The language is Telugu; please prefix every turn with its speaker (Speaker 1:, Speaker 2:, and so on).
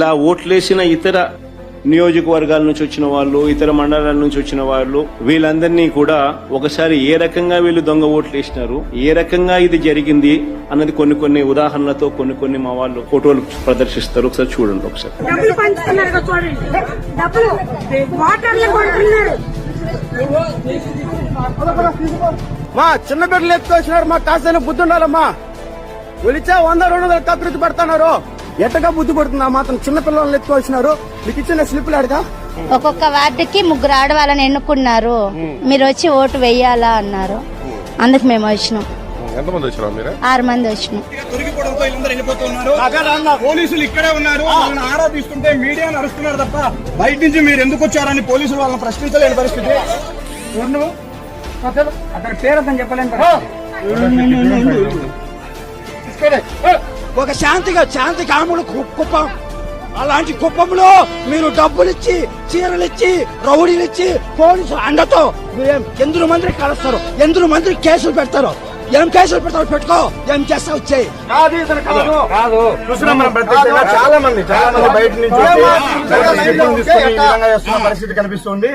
Speaker 1: ఇలా ఓట్లేసిన ఇతర నియోజకవర్గాల నుంచి వచ్చిన వాళ్ళు ఇతర మండలాల నుంచి వచ్చిన వాళ్ళు వీళ్ళందరినీ కూడా ఒకసారి ఏ రకంగా వీళ్ళు దొంగ ఓట్లు వేసినారు ఏ రకంగా ఇది జరిగింది అన్నది కొన్ని కొన్ని ఉదాహరణలతో కొన్ని కొన్ని మా వాళ్ళు ఫోటోలు ప్రదర్శిస్తారు. ఒకసారి చూడండి ఒకసారి.
Speaker 2: మా చిన్న బిడ్డలు ఎత్తుకొచ్చినారు మా కాసిన బుద్ధి ఉండాలమ్మా ఒలిచా వంద రెండు వందల కకృతి పెడుతున్నారు. ఎట్టగా బుద్ధి పడుతుంది ఆ మాత్రం చిన్న పిల్లల్ని ఎత్తుకొచ్చినారు మీకు ఇచ్చిన స్లిప్లు అడగా
Speaker 3: ఒక్కొక్క వార్డుకి ముగ్గురు ఆడవాళ్ళని ఎన్నుకున్నారు. మీరు వచ్చి ఓటు వేయాలా అన్నారు. అందుకు మేము వచ్చినాం.
Speaker 4: ఎంతమంది వచ్చినా మీరు?
Speaker 3: ఆరు మంది వచ్చినాం.
Speaker 5: పోలీసులు ఇక్కడే ఉన్నారు. ఆరా తీస్తుంటే మీడియా నడుస్తున్నారు తప్ప బయట నుంచి మీరు ఎందుకు వచ్చారని పోలీసులు వాళ్ళని ప్రశ్నించలేని పరిస్థితి? అతని. పేరు అతను చెప్పలేని పరిస్థితి.
Speaker 2: ఒక శాంతిగా శాంతి కాముడు కుప్పం. అలాంటి కుప్పంలో మీరు డబ్బులు ఇచ్చి చీరలు ఇచ్చి రౌడీలు ఇచ్చి పోలీసు అండతో మీరేం ఎందుకు మంది కలుస్తారు ఎందుకు మంది కేసులు పెడతారు. ఏం కేసులు పెడతారు పెట్టుకో ఏం చేస్తావు వచ్చాయి
Speaker 5: చూస్తున్నాం మనం ప్రత్యక్షంగా చాలా మంది చాలా మంది బయట నుంచి పరిస్థితి కనిపిస్తుంది.